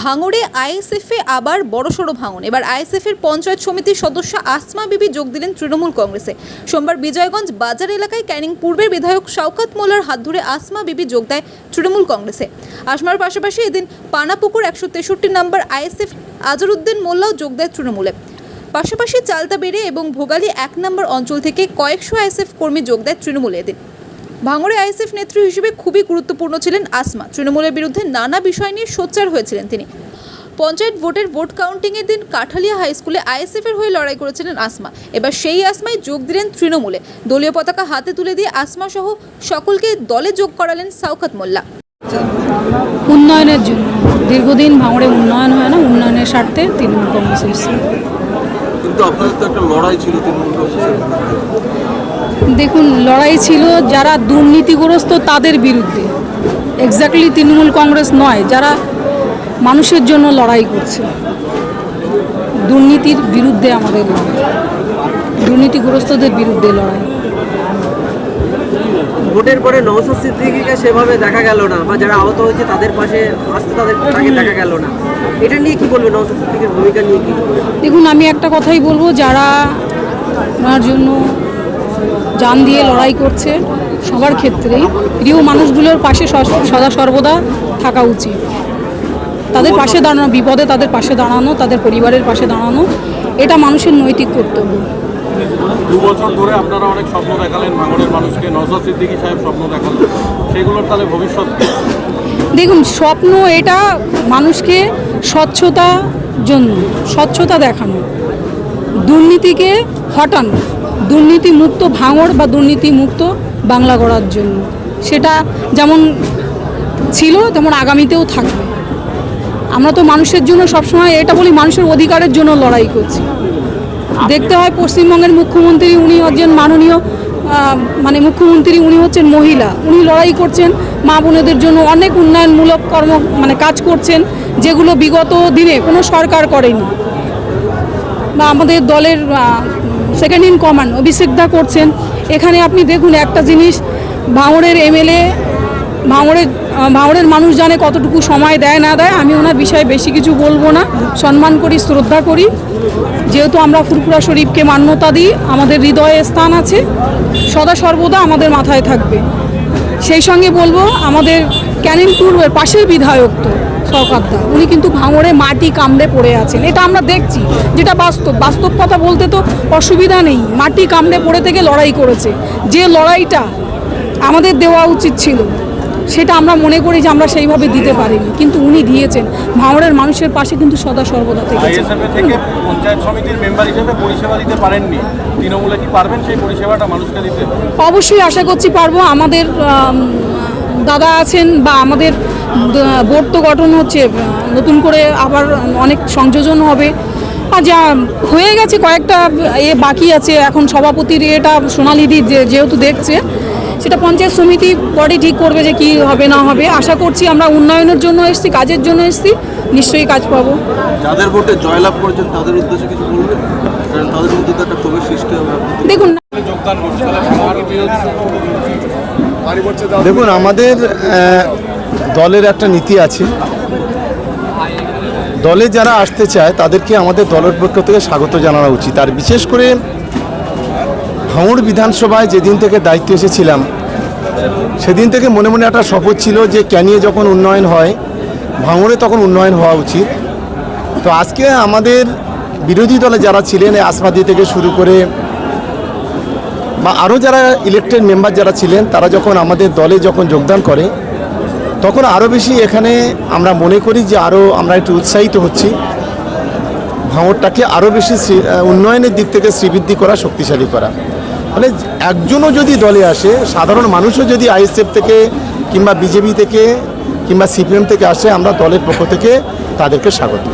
ভাঙড়ে আইএসএফে আবার বড়সড় ভাঙন। এবার আইএসএফ এর পঞ্চায়েত সমিতির সদস্য আসমা বিবি যোগ দিলেন তৃণমূল কংগ্রেসে। সোমবার বিজয়গঞ্জ বাজার এলাকায় ক্যানিং পূর্বের বিধায়ক শওকাত মোল্লার হাত ধরে আসমা বিবি যোগ দেয় তৃণমূল কংগ্রেসে। আসমার পাশাপাশি এদিন পানাপুকুর একশো তেষট্টি নম্বর আইএসএফ আজরুদ্দিন মোল্লাও যোগ দেয় তৃণমূলে। পাশাপাশি চালতা বেড়ে এবং ভোগালী এক নম্বর অঞ্চল থেকে কয়েকশো আইএসএফ কর্মী যোগ দেয় তৃণমূলে এদিন। ভাঙড়ে আইএসএফ নেত্রী হিসেবে খুবই গুরুত্বপূর্ণ ছিলেন আসমা। তৃণমূলের বিরুদ্ধে নানা বিষয় নিয়ে সোচ্চার হয়েছিলেন তিনি। পঞ্চায়েত ভোটের ভোট কাউন্টিংয়ের দিন কাঠালিয়া হাই স্কুলে আইএসএফ এর হয়ে লড়াই করেছিলেন আসমা। এবার সেই আসমায় যোগ দিলেন তৃণমূলে। দলীয় পতাকা হাতে তুলে দিয়ে আসমা সহ সকলকে দলে যোগ করালেন সাউকাত মোল্লা। উন্নয়নের জন্য। দীর্ঘদিন ভাঙড়ে উন্নয়ন হয় না উন্নয়নের স্বার্থে তৃণমূল কংগ্রেস কিন্তু আপনাদের তো একটা লড়াই ছিল তৃণমূল কংগ্রেসের। দেখুন লড়াই ছিল যারা দুর্নীতিগ্রস্ত তাদের বিরুদ্ধে। এক্স্যাক্টলি তৃণমূল কংগ্রেস নয় যারা মানুষের জন্য লড়াই করছে। দুর্নীতির বিরুদ্ধে আমাদের লড়াই। দুর্নীতিগ্রস্তদের বিরুদ্ধে লড়াই। ভোটের পরে নওসাদ সিদ্দিকিকে সেভাবে দেখা গেল না বা যারা আহত হয়েছে তাদের পাশে আসতে তাদের তাকে দেখা গেল না। এটা নিয়ে কি বলবে নওসাদ সিদ্দিকের ভূমিকা নিয়ে কি দেখুন আমি একটা কথাই বলব যারা ওনার জন্য জান দিয়ে লড়াই করছে সবার ক্ষেত্রেই। প্রিয় মানুষগুলোর পাশে সদা সর্বদা থাকা উচিত। তাদের পাশে দাঁড়ানো বিপদে তাদের পাশে দাঁড়ানো তাদের পরিবারের পাশে দাঁড়ানো এটা মানুষের নৈতিক কর্তব্য। দু বছর ধরে আপনারা অনেক স্বপ্ন দেখালেন ভাঙড়ের মানুষকে। নজর সিদ্দিকী সাহেব স্বপ্ন দেখালেন। সেগুলোর তাহলে ভবিষ্যৎ দেখুন স্বপ্ন এটা মানুষকে স্বচ্ছতা জন্য স্বচ্ছতা দেখানো দুর্নীতিকে হটানো। দুর্নীতি মুক্ত ভাঙড় বা দুর্নীতিমুক্ত বাংলা গড়ার জন্য। সেটা যেমন ছিল, তেমন আগামীতেও থাকবে। আমরা তো মানুষের জন্য সবসময় এটা বলি, মানুষের অধিকারের জন্য লড়াই করছি। দেখতে হয় পশ্চিমবঙ্গের মুখ্যমন্ত্রী, উনি একজন মাননীয় মানে মুখ্যমন্ত্রী, উনি হচ্ছেন মহিলা। উনি লড়াই করছেন, মা বোনেদের জন্য অনেক উন্নয়নমূলক কর্ম মানে কাজ করছেন, যেগুলো বিগত দিনে কোনো সরকার করেনি। বা আমাদের দলের সেকেন্ড ইন কমান্ড অভিষেক দা করছেন। এখানে আপনি দেখুন একটা জিনিস, ভাঙড়ের এমএলএ ভাঙড়ের ভাঙড়ের মানুষ জানে কতটুকু সময় দেয় না দেয়, আমি ওনার বিষয়ে বেশি কিছু বলব না। সম্মান করি, শ্রদ্ধা করি। যেহেতু আমরা ফুরফুরা শরীফকে মান্যতা দিই, আমাদের হৃদয়ে স্থান আছে, সদা সর্বদা আমাদের মাথায় থাকবে। সেই সঙ্গে বলব, আমাদের ক্যানিং পূর্বের পাশের বিধায়ক তো শওকাতদা উনি কিন্তু ভাঙড়ে মাটি কামড়ে পড়ে আছেন। এটা আমরা দেখছি। যেটা বাস্তব। বাস্তব কথা বলতে তো অসুবিধা নেই। মাটি কামড়ে পড়ে থেকে লড়াই করেছে। যে লড়াইটা আমাদের দেওয়া উচিত ছিল সেটা আমরা মনে করি যে আমরা সেইভাবে দিতে পারিনি। কিন্তু উনি দিয়েছেন। ভাঙড়ের মানুষের পাশে কিন্তু সদা সর্বদা থেকে পঞ্চায়েত সমিতির মেম্বার হিসেবে পরিষেবা দিতে পারেননি। তৃণমূলে কি পারবেন সেই পরিষেবাটা মানুষকে দিতে? অবশ্যই আশা করছি পারব। আমাদের আম, দাদা আছেন বা আমাদের বোর্ড তো গঠন হচ্ছে নতুন করে আবার অনেক সংযোজন হবে। আর যা হয়ে গেছে কয়েকটা এ বাকি আছে। এখন সভাপতির এটা সোনালিদি যে যেহেতু দেখছে সেটা পঞ্চায়েত সমিতি পরে ঠিক করবে যে কি হবে না হবে। আশা করছি আমরা উন্নয়নের জন্য এসেছি কাজের জন্য এসেছি নিশ্চয়ই কাজ পাবো। যাদের ভোটে জয়লাভ করেছেন তাদের উদ্দেশ্যে কিছু বলবেন? কারণ তাদের মধ্যে তো একটা ক্ষোভের সৃষ্টি হবে। দেখুন যোগদান দেখুন, আমাদের দলের একটা নীতি আছে। দলে যারা আসতে চায়, তাদেরকে আমাদের দলের পক্ষ থেকে স্বাগত জানানো উচিত। আর বিশেষ করে ভাঙড় বিধানসভায় যেদিন থেকে দায়িত্ব এসেছিলাম, সেদিন থেকে মনে মনে একটা শপথ ছিল যে ক্যানিয়ে যখন উন্নয়ন হয়, ভাঙড়ে তখন উন্নয়ন হওয়া উচিত। তো আজকে আমাদের বিরোধী দলে যারা ছিলেন আসমাদি থেকে শুরু করে বা আরও যারা ইলেকটেড মেম্বার যারা ছিলেন, তারা যখন আমাদের দলে যখন যোগদান করে, তখন আরও বেশি এখানে আমরা মনে করি যে আরও আমরা একটু উৎসাহিত হচ্ছি। ভাঙরটাকে আরও বেশি উন্নয়নের দিক থেকে শ্রীবৃদ্ধি করা, শক্তিশালী করা। মানে একজনও যদি দলে আসে, সাধারণ মানুষও যদি আইএসএফ থেকে কিংবা বিজেপি থেকে কিংবা সিপিএম থেকে আসে, আমরা দলের পক্ষ থেকে তাদেরকে স্বাগত।